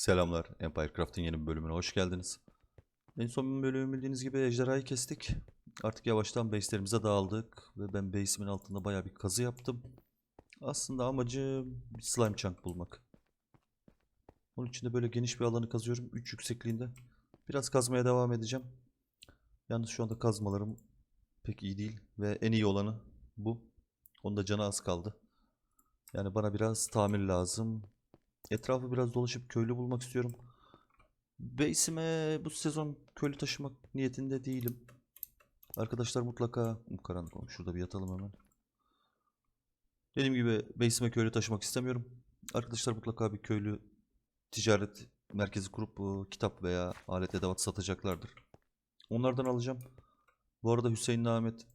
Selamlar. Empire Craft'ın yeni bir bölümüne hoş geldiniz. En son bölüm bildiğiniz gibi ejderhayı kestik. Artık yavaştan base'lerimize dağıldık. Ve ben base'imin altında baya bir kazı yaptım. Aslında amacım bir slime chunk bulmak. Onun için de böyle geniş bir alanı kazıyorum. 3 yüksekliğinde. Biraz kazmaya devam edeceğim. Yalnız şu anda kazmalarım pek iyi değil. Ve en iyi olanı bu. Onda canı az kaldı. Yani bana biraz tamir lazım. Etrafı biraz dolaşıp köylü bulmak istiyorum. Base'ime bu sezon köylü taşımak niyetinde değilim. Arkadaşlar mutlaka Um, karanlık olmuş. Şurada bir yatalım hemen. Dediğim gibi base'ime köylü taşımak istemiyorum. Arkadaşlar mutlaka bir köylü ticaret merkezi kurup e, kitap veya alet edevat satacaklardır. Onlardan alacağım. Bu arada Hüseyin Ahmet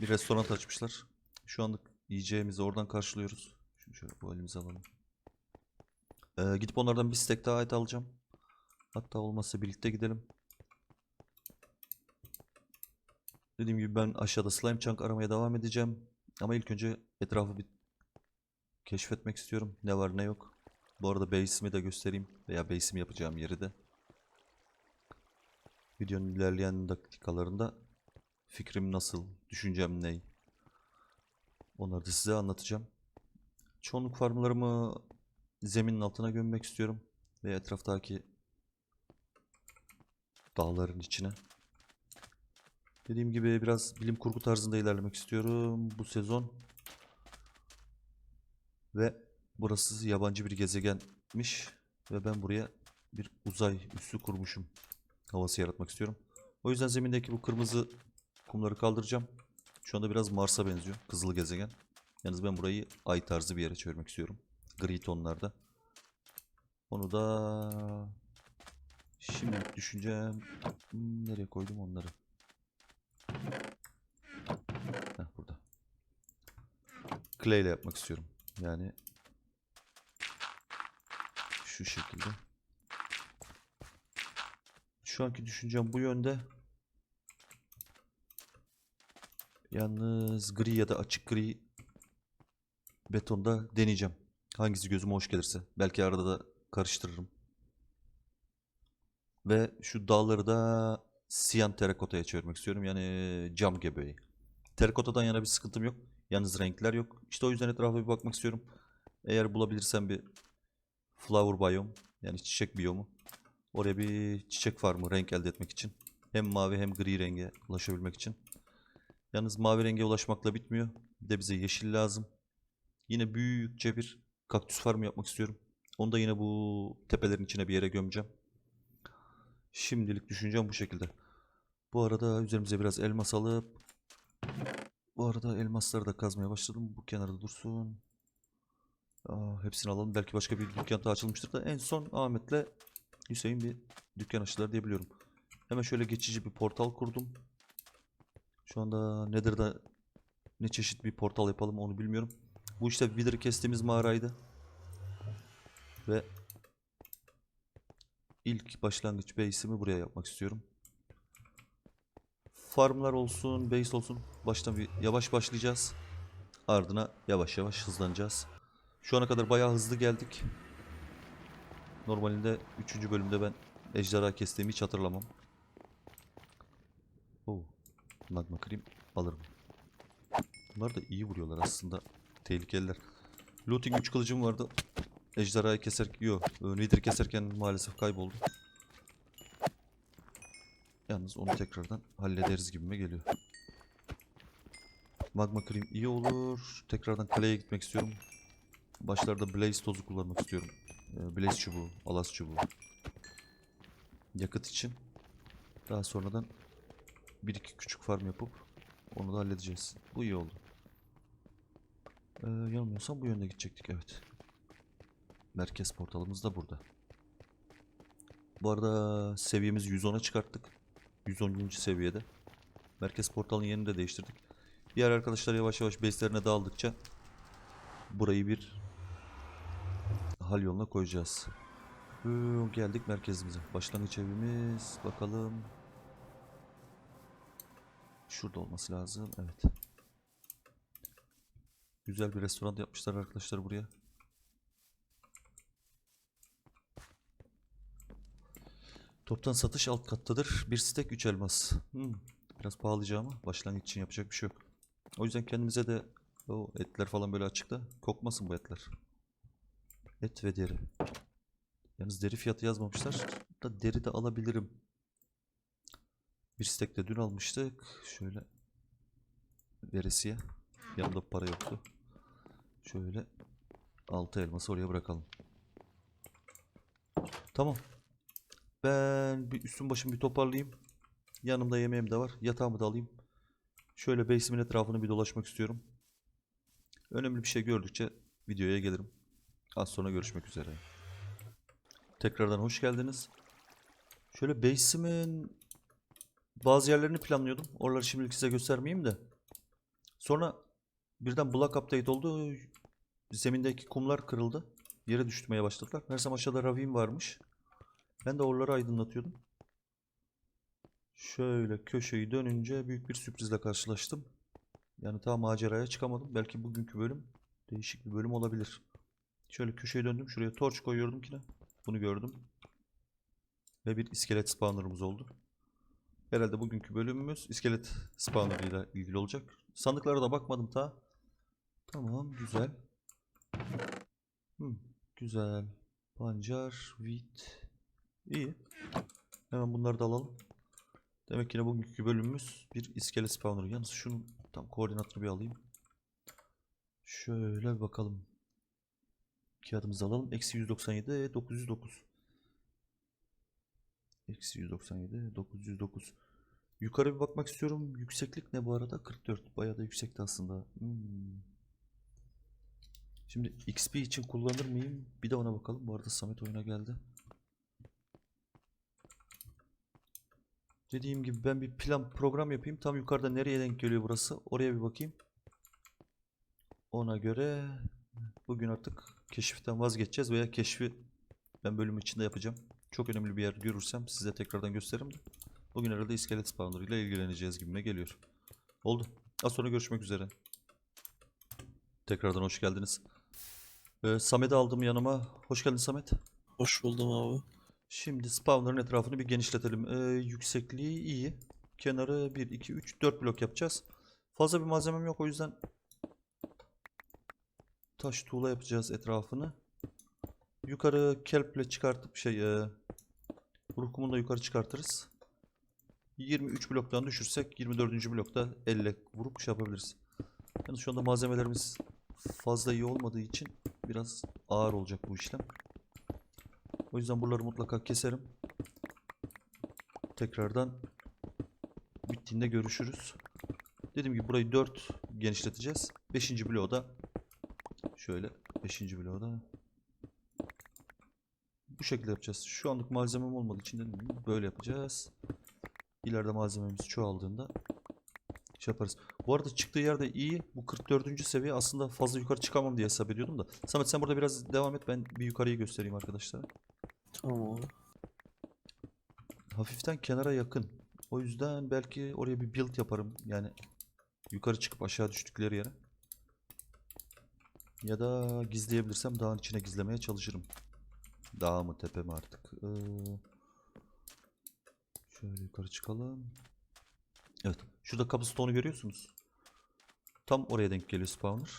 bir restoran açmışlar. Şu anlık yiyeceğimizi oradan karşılıyoruz. Şunu şöyle bu elimize alalım. Ee, gidip onlardan bir stack daha et alacağım. Hatta olmazsa birlikte gidelim. Dediğim gibi ben aşağıda slime chunk aramaya devam edeceğim. Ama ilk önce etrafı bir keşfetmek istiyorum. Ne var ne yok. Bu arada base'imi de göstereyim. Veya base'imi yapacağım yeri de. Videonun ilerleyen dakikalarında fikrim nasıl, düşüncem ne. Onları da size anlatacağım. Çoğunluk farmlarımı zeminin altına gömmek istiyorum. Ve etraftaki dağların içine. Dediğim gibi biraz bilim kurgu tarzında ilerlemek istiyorum bu sezon. Ve burası yabancı bir gezegenmiş. Ve ben buraya bir uzay üssü kurmuşum. Havası yaratmak istiyorum. O yüzden zemindeki bu kırmızı kumları kaldıracağım. Şu anda biraz Mars'a benziyor. Kızıl gezegen. Yalnız ben burayı ay tarzı bir yere çevirmek istiyorum. Gri tonlarda. Onu da şimdi düşüneceğim. Nereye koydum onları? Heh, burada. Clay ile yapmak istiyorum. Yani şu şekilde. Şu anki düşüncem bu yönde. Yalnız gri ya da açık gri betonda deneyeceğim. Hangisi gözüme hoş gelirse. Belki arada da karıştırırım. Ve şu dağları da siyan terakotaya çevirmek istiyorum. Yani cam gebeği. Terakotadan yana bir sıkıntım yok. Yalnız renkler yok. İşte o yüzden etrafa bir bakmak istiyorum. Eğer bulabilirsem bir flower biome yani çiçek biyomu. Oraya bir çiçek farmı renk elde etmek için. Hem mavi hem gri renge ulaşabilmek için. Yalnız mavi renge ulaşmakla bitmiyor. Bir de bize yeşil lazım. Yine büyükçe bir kaktüs farmı yapmak istiyorum. Onu da yine bu tepelerin içine bir yere gömeceğim. Şimdilik düşüncem bu şekilde. Bu arada üzerimize biraz elmas alıp bu arada elmasları da kazmaya başladım. Bu kenarda dursun. Aa, hepsini alalım. Belki başka bir dükkan daha açılmıştır da en son Ahmet'le Hüseyin bir dükkan açtılar diye biliyorum. Hemen şöyle geçici bir portal kurdum. Şu anda Nether'da ne çeşit bir portal yapalım onu bilmiyorum. Bu işte Wither'ı kestiğimiz mağaraydı. Ve ilk başlangıç base'imi buraya yapmak istiyorum. Farmlar olsun, base olsun. Baştan bir yavaş başlayacağız. Ardına yavaş yavaş hızlanacağız. Şu ana kadar bayağı hızlı geldik. Normalinde 3. bölümde ben ejderha kestiğimi hiç hatırlamam. Oo, magma cream alırım. Bunlar da iyi vuruyorlar aslında. Tehlikeliler. Looting 3 kılıcım vardı. Ejderhayı keser... Yo, Wither keserken maalesef kayboldu. Yalnız onu tekrardan hallederiz gibime geliyor. Magma cream iyi olur. Tekrardan kaleye gitmek istiyorum. Başlarda blaze tozu kullanmak istiyorum. Ee, blaze çubuğu, alas çubuğu. Yakıt için. Daha sonradan bir iki küçük farm yapıp onu da halledeceğiz. Bu iyi oldu. Ee, yanılmıyorsam bu yönde gidecektik evet. Merkez portalımız da burada. Bu arada seviyemizi 110'a çıkarttık. 110. seviyede. Merkez portalın yerini de değiştirdik. Diğer arkadaşlar yavaş yavaş base'lerine dağıldıkça burayı bir hal yoluna koyacağız. Hı, geldik merkezimize. Başlangıç evimiz. Bakalım. Şurada olması lazım. Evet. Güzel bir restoran yapmışlar arkadaşlar buraya. Toptan satış alt kattadır. Bir stek 3 elmas. Hmm, Biraz pahalıca ama başlangıç için yapacak bir şey yok. O yüzden kendimize de o etler falan böyle açıkta. Kokmasın bu etler. Et ve deri. Yalnız deri fiyatı yazmamışlar. Da deri de alabilirim. Bir stek de dün almıştık. Şöyle veresiye. Yanımda para yoktu. Şöyle 6 elması oraya bırakalım. Tamam. Ben bir üstüm başımı bir toparlayayım. Yanımda yemeğim de var. Yatağımı da alayım. Şöyle base'imin etrafını bir dolaşmak istiyorum. Önemli bir şey gördükçe videoya gelirim. Az sonra görüşmek üzere. Tekrardan hoş geldiniz. Şöyle base'imin bazı yerlerini planlıyordum. Oraları şimdilik size göstermeyeyim de. Sonra birden block update oldu. Zemindeki kumlar kırıldı. Yere düşmeye başladılar. Meğersem aşağıda ravin varmış. Ben de oraları aydınlatıyordum. Şöyle köşeyi dönünce büyük bir sürprizle karşılaştım. Yani tam maceraya çıkamadım. Belki bugünkü bölüm değişik bir bölüm olabilir. Şöyle köşeyi döndüm. Şuraya torç koyuyordum ki ne? Bunu gördüm. Ve bir iskelet spawner'ımız oldu. Herhalde bugünkü bölümümüz iskelet spawner ile ilgili olacak. Sandıklara da bakmadım ta. Tamam güzel. Hmm, güzel. Pancar, wheat. İyi. Hemen bunları da alalım. Demek ki yine bugünkü bölümümüz bir iskelet spawner. Yalnız şunun tam koordinatını bir alayım. Şöyle bir bakalım. Kağıdımızı alalım. Eksi 197, 909. Eksi 197, 909. Yukarı bir bakmak istiyorum. Yükseklik ne bu arada? 44. Bayağı da yüksekti aslında. Hmm. Şimdi XP için kullanır mıyım? Bir de ona bakalım. Bu arada Samet oyuna geldi. Dediğim gibi ben bir plan program yapayım. Tam yukarıda nereye denk geliyor burası? Oraya bir bakayım. Ona göre bugün artık keşiften vazgeçeceğiz veya keşfi ben bölüm içinde yapacağım. Çok önemli bir yer görürsem size tekrardan gösteririm de. Bugün herhalde iskelet spawner ile ilgileneceğiz gibime geliyor. Oldu. Az sonra görüşmek üzere. Tekrardan hoş geldiniz. Ee, Samet'i aldım yanıma. Hoş geldin Samet. Hoş buldum abi. Şimdi spawner'ın etrafını bir genişletelim. Ee, yüksekliği iyi. Kenarı 1, 2, 3, 4 blok yapacağız. Fazla bir malzemem yok o yüzden taş tuğla yapacağız etrafını. Yukarı kelple çıkartıp şey e, ruh kumunu da yukarı çıkartırız. 23 bloktan düşürsek 24. blokta elle vurup şey yapabiliriz. Yani şu anda malzemelerimiz fazla iyi olmadığı için biraz ağır olacak bu işlem. O yüzden buraları mutlaka keserim. Tekrardan bittiğinde görüşürüz. Dediğim gibi burayı 4 genişleteceğiz. 5. bloğu da şöyle 5. bloğu da bu şekilde yapacağız. Şu anlık malzemem olmadığı için gibi böyle yapacağız. İleride malzememiz çoğaldığında şey yaparız. Bu arada çıktığı yerde iyi. Bu 44. seviye aslında fazla yukarı çıkamam diye hesap ediyordum da. Samet sen burada biraz devam et. Ben bir yukarıyı göstereyim arkadaşlara. Tamam abi. Hafiften kenara yakın. O yüzden belki oraya bir build yaparım. Yani yukarı çıkıp aşağı düştükleri yere. Ya da gizleyebilirsem dağın içine gizlemeye çalışırım. Dağ mı tepe mi artık. Ee, şöyle yukarı çıkalım. Evet. Şurada cobblestone'u görüyorsunuz. Tam oraya denk geliyor spawner.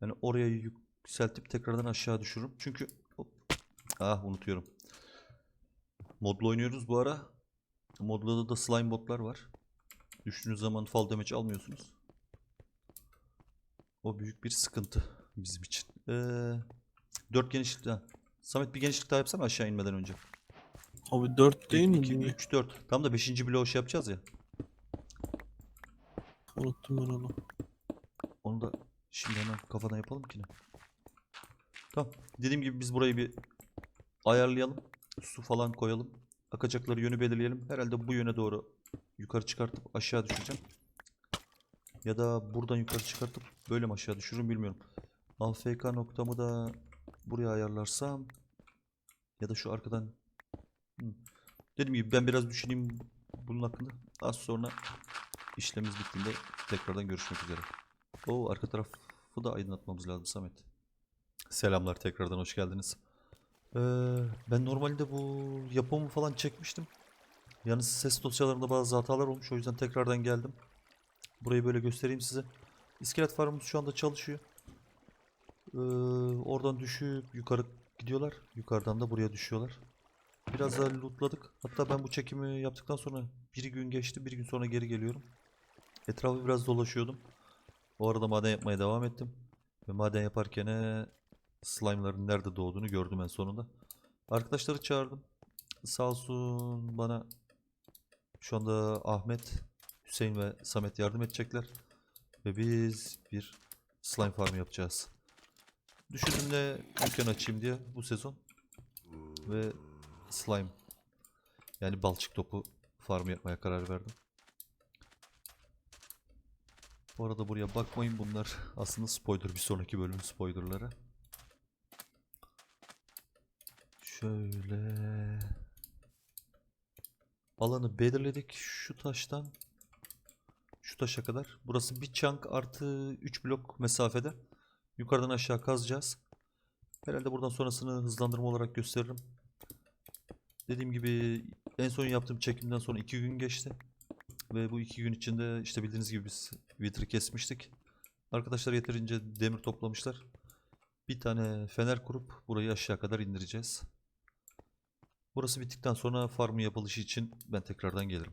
Yani oraya yükseltip tekrardan aşağı düşürürüm. Çünkü hop, ah unutuyorum. Modlu oynuyoruz bu ara. Modda da slime botlar var. Düştüğünüz zaman fall damage almıyorsunuz. O büyük bir sıkıntı bizim için. Ee, 4 genişlik daha. Samet bir genişlik daha yapsana aşağı inmeden önce. Abi 4 değil mi? 2, Niye? 3, 4. Tam da 5. bloğu şey yapacağız ya. Unuttum ben onu. Onu da şimdi hemen kafadan yapalım ki ne. Tamam. Dediğim gibi biz burayı bir ayarlayalım. Su falan koyalım. Akacakları yönü belirleyelim. Herhalde bu yöne doğru yukarı çıkartıp aşağı düşeceğim. Ya da buradan yukarı çıkartıp böyle mi aşağı düşürürüm bilmiyorum. AFK noktamı da buraya ayarlarsam ya da şu arkadan Hı. Dediğim gibi ben biraz düşüneyim bunun hakkında. Az sonra işlemimiz bittiğinde tekrardan görüşmek üzere. O arka tarafı da aydınlatmamız lazım Samet. Selamlar tekrardan hoş geldiniz. Ee, ben normalde bu yapımı falan çekmiştim. Yalnız ses dosyalarında bazı hatalar olmuş. O yüzden tekrardan geldim. Burayı böyle göstereyim size. İskelet farmımız şu anda çalışıyor. Ee, oradan düşüp yukarı gidiyorlar. Yukarıdan da buraya düşüyorlar. Biraz daha lootladık. Hatta ben bu çekimi yaptıktan sonra bir gün geçti. Bir gün sonra geri geliyorum. Etrafı biraz dolaşıyordum. O arada maden yapmaya devam ettim. Ve maden yaparken slime'ların nerede doğduğunu gördüm en sonunda. Arkadaşları çağırdım. Sağ olsun bana şu anda Ahmet, Hüseyin ve Samet yardım edecekler. Ve biz bir slime farm yapacağız. Düşündüm de dükkan açayım diye bu sezon. Ve slime yani balçık topu farm yapmaya karar verdim. Bu arada buraya bakmayın bunlar aslında spoiler bir sonraki bölümün spoilerları. Şöyle alanı belirledik şu taştan şu taşa kadar. Burası bir chunk artı 3 blok mesafede. Yukarıdan aşağı kazacağız. Herhalde buradan sonrasını hızlandırma olarak gösteririm. Dediğim gibi en son yaptığım çekimden sonra 2 gün geçti. Ve bu 2 gün içinde işte bildiğiniz gibi biz Wither'ı kesmiştik. Arkadaşlar yeterince demir toplamışlar. Bir tane fener kurup burayı aşağı kadar indireceğiz. Burası bittikten sonra farmın yapılışı için ben tekrardan gelirim.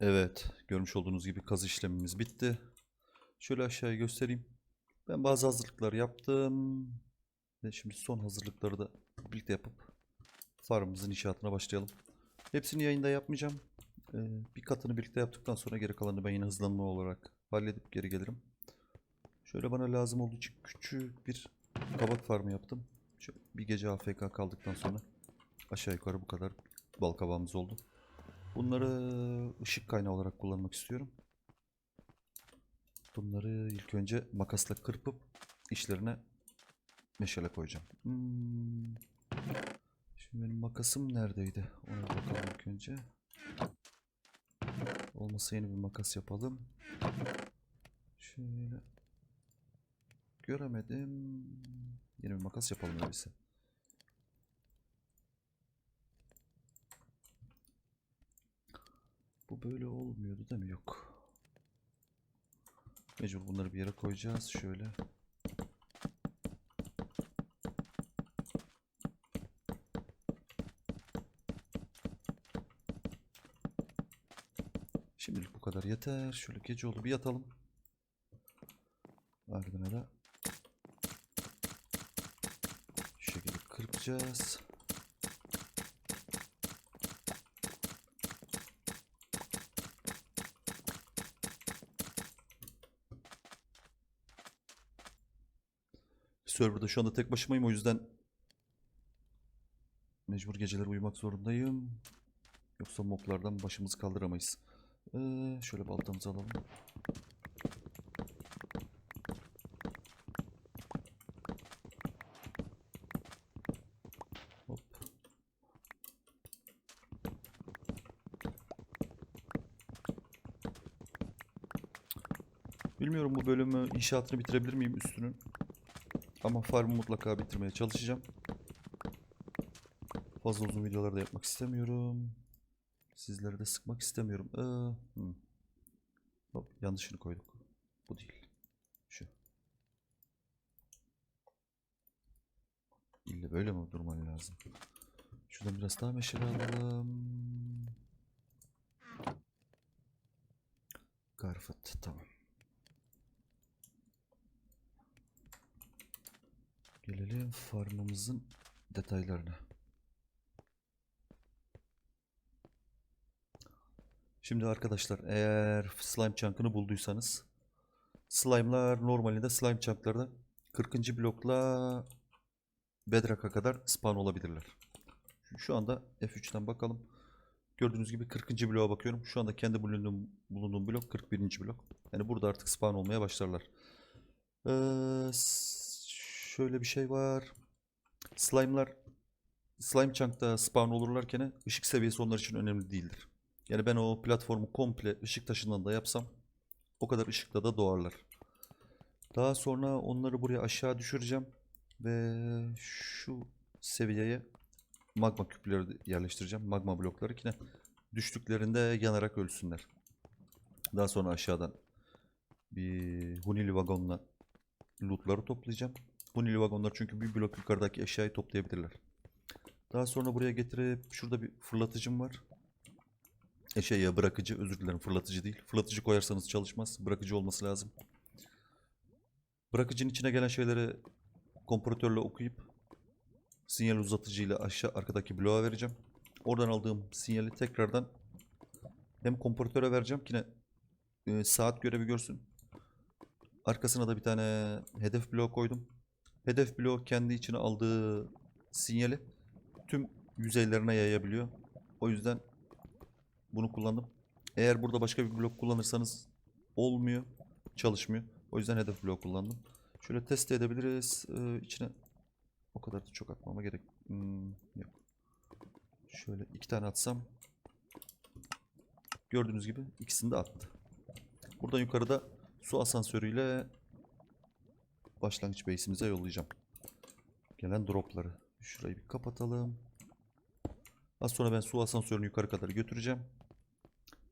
Evet, görmüş olduğunuz gibi kazı işlemimiz bitti. Şöyle aşağıya göstereyim. Ben bazı hazırlıklar yaptım. Ve şimdi son hazırlıkları da birlikte yapıp farmımızın inşaatına başlayalım. Hepsini yayında yapmayacağım. Ee, bir katını birlikte yaptıktan sonra geri kalanını ben yine hızlanma olarak halledip geri gelirim. Şöyle bana lazım olduğu için küçük bir kabak farmı yaptım. Şöyle bir gece AFK kaldıktan sonra aşağı yukarı bu kadar bal kabağımız oldu. Bunları ışık kaynağı olarak kullanmak istiyorum. Bunları ilk önce makasla kırpıp içlerine meşale koyacağım. Hmm. Şimdi benim makasım neredeydi? Ona bakalım ilk önce. Olmasa yeni bir makas yapalım. Şöyle. Göremedim. Yeni bir makas yapalım öyleyse. Bu böyle olmuyordu değil mi? Yok. Mecbur bunları bir yere koyacağız. Şöyle. Şimdilik bu kadar yeter. Şöyle gece oldu bir yatalım. Ardına da şu şekilde kırpacağız. Serverda şu anda tek başımayım o yüzden mecbur geceleri uyumak zorundayım. Yoksa moblardan başımızı kaldıramayız. Ee, şöyle baltamızı alalım. Bilmiyorum bu bölümü inşaatını bitirebilir miyim üstünün. Ama farmı mutlaka bitirmeye çalışacağım. Fazla uzun videolar da yapmak istemiyorum. Sizleri de sıkmak istemiyorum. Ee. Hop, yanlışını koyduk. Bu değil. Şu. İlle böyle mi durman lazım? Şuradan biraz daha meşale alalım. Garfat tamam. Gelelim farmımızın detaylarına. Şimdi arkadaşlar eğer slime chunk'ını bulduysanız slime'lar normalinde slime chunk'larda 40. blokla bedrock'a kadar spawn olabilirler. Şu- anda F3'ten bakalım. Gördüğünüz gibi 40. bloğa bakıyorum. Şu anda kendi bulunduğum, bulunduğum blok 41. blok. Yani burada artık spawn olmaya başlarlar. Ee, şöyle bir şey var. Slime'lar Slime Chunk'ta spawn olurlarken ışık seviyesi onlar için önemli değildir. Yani ben o platformu komple ışık taşından da yapsam o kadar ışıkta da doğarlar. Daha sonra onları buraya aşağı düşüreceğim ve şu seviyeye magma küpleri yerleştireceğim. Magma blokları ki ne? düştüklerinde yanarak ölsünler. Daha sonra aşağıdan bir hunili vagonla lootları toplayacağım. Hunili vagonlar çünkü bir blok yukarıdaki eşyayı toplayabilirler. Daha sonra buraya getirip şurada bir fırlatıcım var. E bırakıcı özür dilerim fırlatıcı değil. Fırlatıcı koyarsanız çalışmaz. Bırakıcı olması lazım. Bırakıcının içine gelen şeyleri kompresörle okuyup sinyal uzatıcıyla aşağı arkadaki bloğa vereceğim. Oradan aldığım sinyali tekrardan hem kompresöre vereceğim ki ne e, saat görevi görsün. Arkasına da bir tane hedef bloğu koydum. Hedef bloğu kendi içine aldığı sinyali tüm yüzeylerine yayabiliyor. O yüzden bunu kullandım. Eğer burada başka bir blok kullanırsanız olmuyor, çalışmıyor. O yüzden hedef bloğu kullandım. Şöyle test edebiliriz. Ee, içine o kadar da çok atmama gerek Hmm, yok. Şöyle iki tane atsam gördüğünüz gibi ikisini de attı. Buradan yukarıda su asansörüyle başlangıç base'imize yollayacağım. Gelen dropları. Şurayı bir kapatalım. Az sonra ben su asansörünü yukarı kadar götüreceğim.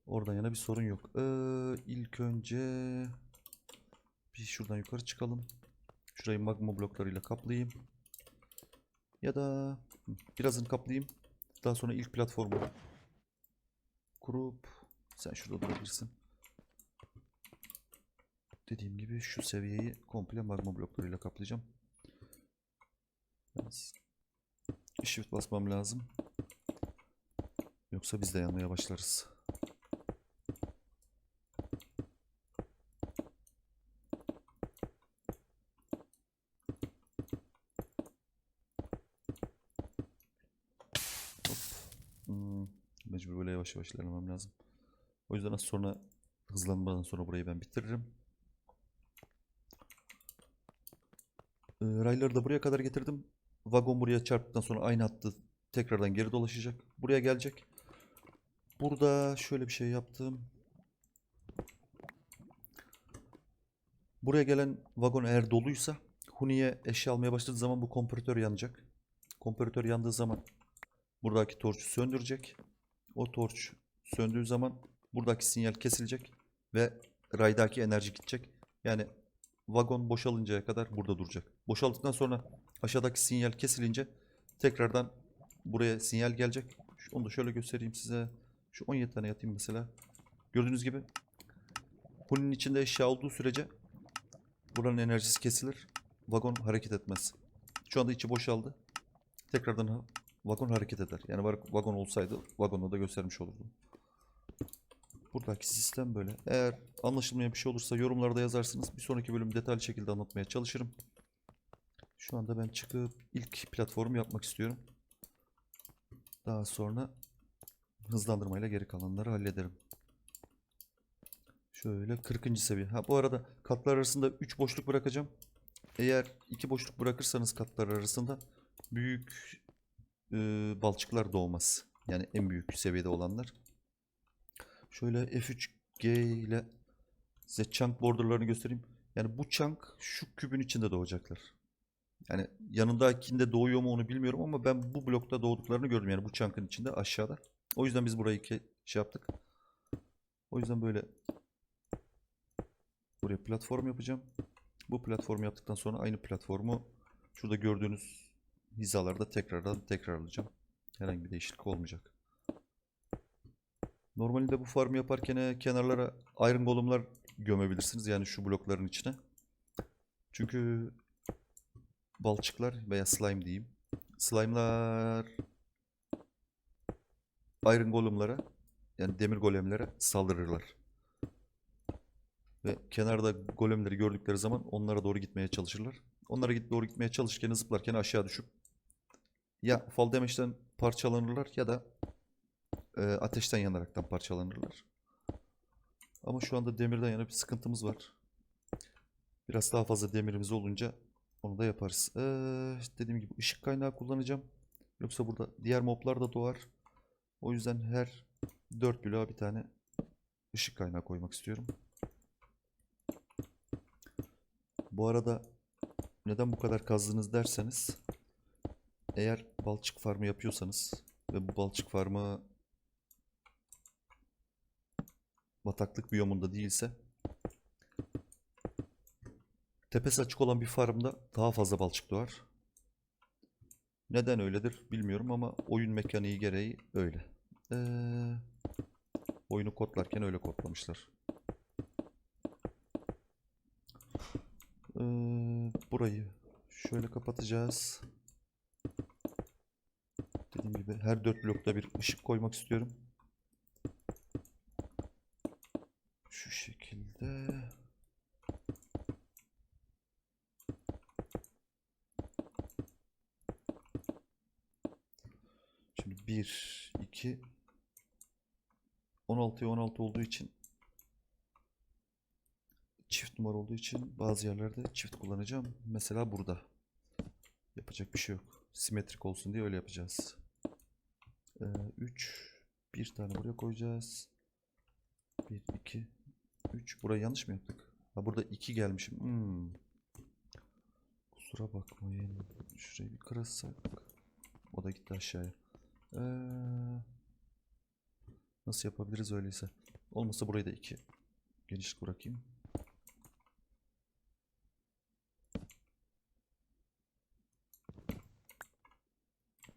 Oradan yana bir sorun yok. Ee, ilk önce bir şuradan yukarı çıkalım. Şurayı magma bloklarıyla kaplayayım. Ya da birazını kaplayayım. Daha sonra ilk platformu kurup sen şurada durabilirsin. Dediğim gibi şu seviyeyi komple magma bloklarıyla kaplayacağım. Shift basmam lazım. Yoksa biz de yanmaya başlarız. Hmm, mecbur böyle yavaş yavaş ilerlemem lazım. O yüzden az sonra hızlanmadan sonra burayı ben bitiririm. Rayları da buraya kadar getirdim. Vagon buraya çarptıktan sonra aynı hattı tekrardan geri dolaşacak. Buraya gelecek. Burada şöyle bir şey yaptım. Buraya gelen vagon eğer doluysa Huni'ye eşya almaya başladığı zaman bu kompresör yanacak. Kompresör yandığı zaman buradaki torçu söndürecek. O torç söndüğü zaman buradaki sinyal kesilecek ve raydaki enerji gidecek. Yani vagon boşalıncaya kadar burada duracak. Boşaldıktan sonra aşağıdaki sinyal kesilince tekrardan buraya sinyal gelecek. Onu da şöyle göstereyim size. Şu 17 tane yatayım mesela. Gördüğünüz gibi Huni'nin içinde eşya olduğu sürece buranın enerjisi kesilir. Vagon hareket etmez. Şu anda içi boşaldı. Tekrardan vagon hareket eder. Yani vagon olsaydı vagonda da göstermiş olurdum. Buradaki sistem böyle. Eğer anlaşılmayan bir şey olursa yorumlarda yazarsınız. Bir sonraki bölüm detaylı şekilde anlatmaya çalışırım. Şu anda ben çıkıp ilk platformu yapmak istiyorum. Daha sonra hızlandırmayla geri kalanları hallederim. Şöyle 40. seviye. Ha bu arada katlar arasında 3 boşluk bırakacağım. Eğer 2 boşluk bırakırsanız katlar arasında büyük e, balçıklar doğmaz. Yani en büyük seviyede olanlar. Şöyle F3G ile size chunk borderlarını göstereyim. Yani bu chunk şu kübün içinde doğacaklar. Yani yanındakinde doğuyor mu onu bilmiyorum ama ben bu blokta doğduklarını gördüm. Yani bu chunk'ın içinde aşağıda. O yüzden biz burayı şey yaptık. O yüzden böyle buraya platform yapacağım. Bu platformu yaptıktan sonra aynı platformu şurada gördüğünüz hizalarda tekrardan tekrarlayacağım. Herhangi bir değişiklik olmayacak. Normalde bu farmı yaparken e, kenarlara iron golem'lar gömebilirsiniz. Yani şu blokların içine. Çünkü balçıklar veya slime diyeyim. Slime'lar iron golem'lara yani demir golemlere saldırırlar. Ve kenarda golemleri gördükleri zaman onlara doğru gitmeye çalışırlar. Onlara git doğru gitmeye çalışırken zıplarken aşağı düşüp ya fall damage'den parçalanırlar ya da e, ateşten yanaraktan parçalanırlar. Ama şu anda demirden yana bir sıkıntımız var. Biraz daha fazla demirimiz olunca onu da yaparız. Ee, dediğim gibi ışık kaynağı kullanacağım. Yoksa burada diğer moblar da doğar. O yüzden her 4 bloğa bir tane ışık kaynağı koymak istiyorum. Bu arada neden bu kadar kazdınız derseniz eğer balçık farmı yapıyorsanız ve bu balçık farmı bataklık biyomunda değilse tepesi açık olan bir farmda daha fazla balçık doğar. Neden öyledir bilmiyorum ama oyun mekaniği gereği öyle. Ee, oyunu kodlarken öyle kodlamışlar. Ee, burayı şöyle kapatacağız. Dediğim gibi her dört blokta bir ışık koymak istiyorum. Şu şekilde. Şimdi 1, 2, 16'ya 16 olduğu için çift numara olduğu için bazı yerlerde çift kullanacağım. Mesela burada. Yapacak bir şey yok. Simetrik olsun diye öyle yapacağız. 3 bir tane buraya koyacağız. 1 2 3 burayı yanlış mı yaptık? Ha burada 2 gelmişim. Hmm. Kusura bakmayın. Şurayı bir kırarsak. O da gitti aşağıya. Ee, nasıl yapabiliriz öyleyse? Olmasa burayı da 2 genişlik bırakayım.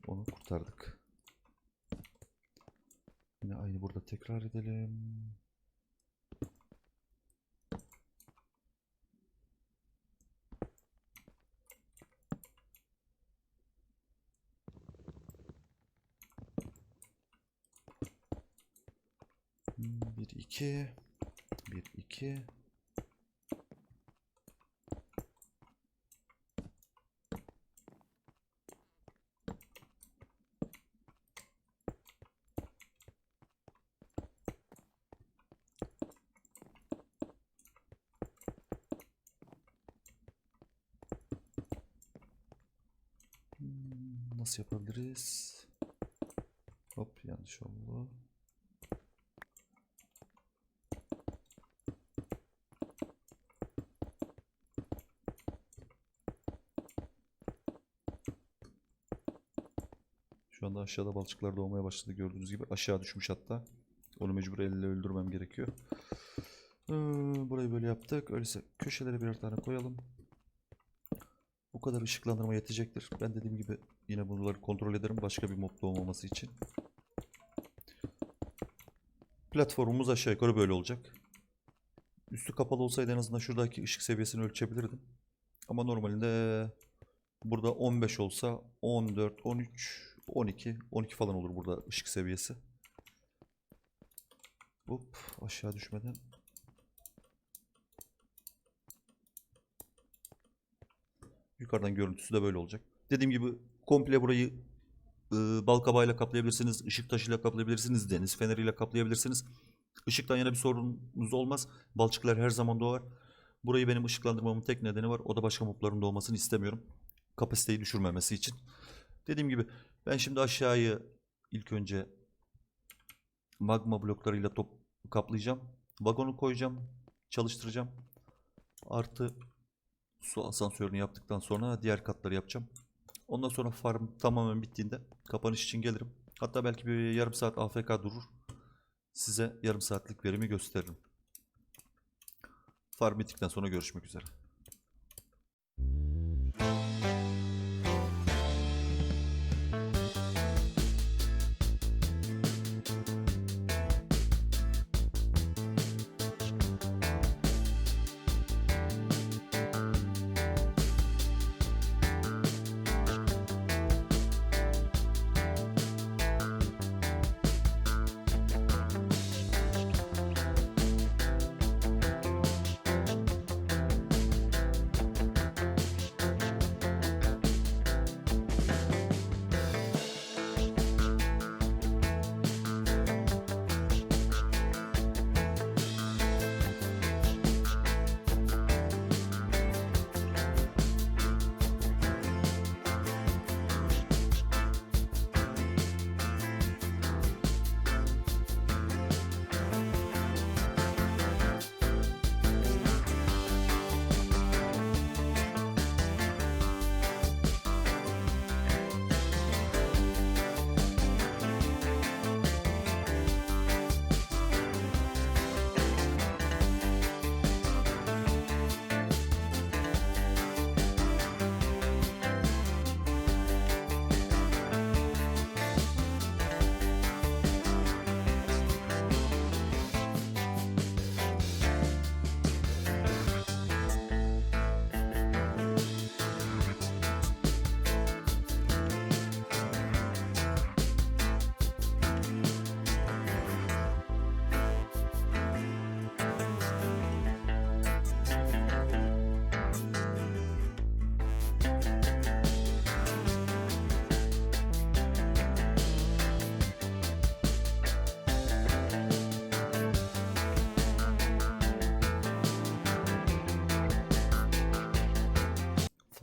Onu kurtardık. Yine aynı burada tekrar edelim. Hmm, Bir iki, bir iki. Hmm, Nasıl yapabiliriz? Hop yanlış oldu. Şu anda aşağıda balçıklar doğmaya başladı gördüğünüz gibi. Aşağı düşmüş hatta. Onu mecbur elle öldürmem gerekiyor. Ee, burayı böyle yaptık. Öyleyse köşelere birer tane koyalım. Bu kadar ışıklandırma yetecektir. Ben dediğim gibi yine bunları kontrol ederim başka bir mob doğmaması için. Platformumuz aşağı yukarı böyle olacak. Üstü kapalı olsaydı en azından şuradaki ışık seviyesini ölçebilirdim. Ama normalde burada 15 olsa 14, 13, 12, 12 falan olur burada ışık seviyesi. Hop aşağı düşmeden. Yukarıdan görüntüsü de böyle olacak. Dediğim gibi komple burayı e, bal kabağıyla kaplayabilirsiniz, ışık taşıyla kaplayabilirsiniz, deniz feneriyle kaplayabilirsiniz. Işıktan yana bir sorununuz olmaz. Balçıklar her zaman doğar. Burayı benim ışıklandırmamın tek nedeni var. O da başka mobların doğmasını istemiyorum. Kapasiteyi düşürmemesi için. Dediğim gibi ben şimdi aşağıyı ilk önce magma bloklarıyla top kaplayacağım. Vagonu koyacağım. Çalıştıracağım. Artı su asansörünü yaptıktan sonra diğer katları yapacağım. Ondan sonra farm tamamen bittiğinde kapanış için gelirim. Hatta belki bir yarım saat AFK durur. Size yarım saatlik verimi gösteririm. Farm bittikten sonra görüşmek üzere.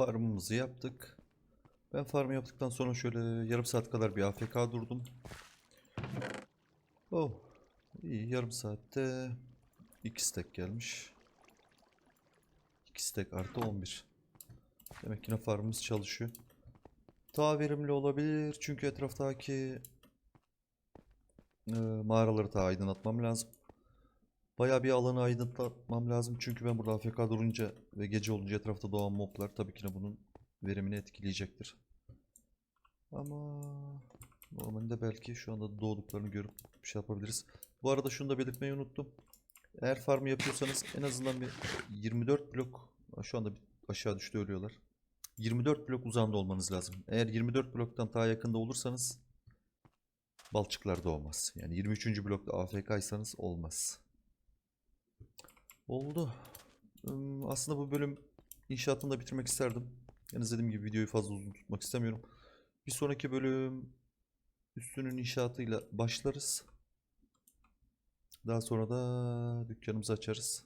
Farmımızı yaptık. Ben farmı yaptıktan sonra şöyle yarım saat kadar bir AFK durdum. Oh, iyi yarım saatte 2 stack gelmiş. 2 stack artı 11. Demek yine farmımız çalışıyor. Daha verimli olabilir çünkü etraftaki e, mağaraları daha aydınlatmam lazım. Bayağı bir alanı aydınlatmam lazım çünkü ben burada AFK durunca ve gece olunca etrafta doğan moblar tabii ki de bunun verimini etkileyecektir. Ama normalde belki şu anda doğduklarını görüp bir şey yapabiliriz. Bu arada şunu da belirtmeyi unuttum. Eğer farmı yapıyorsanız en azından bir 24 blok şu anda bir aşağı düştü ölüyorlar. 24 blok uzağında olmanız lazım. Eğer 24 bloktan daha yakında olursanız balçıklar doğmaz. Yani 23. blokta AFK'ysanız olmaz. Oldu. Aslında bu bölüm inşaatını da bitirmek isterdim. Yalnız dediğim gibi videoyu fazla uzun tutmak istemiyorum. Bir sonraki bölüm üstünün inşaatıyla başlarız. Daha sonra da dükkanımızı açarız.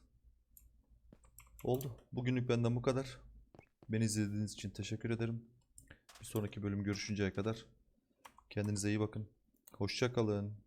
Oldu. Bugünlük benden bu kadar. Beni izlediğiniz için teşekkür ederim. Bir sonraki bölüm görüşünceye kadar kendinize iyi bakın. Hoşça kalın.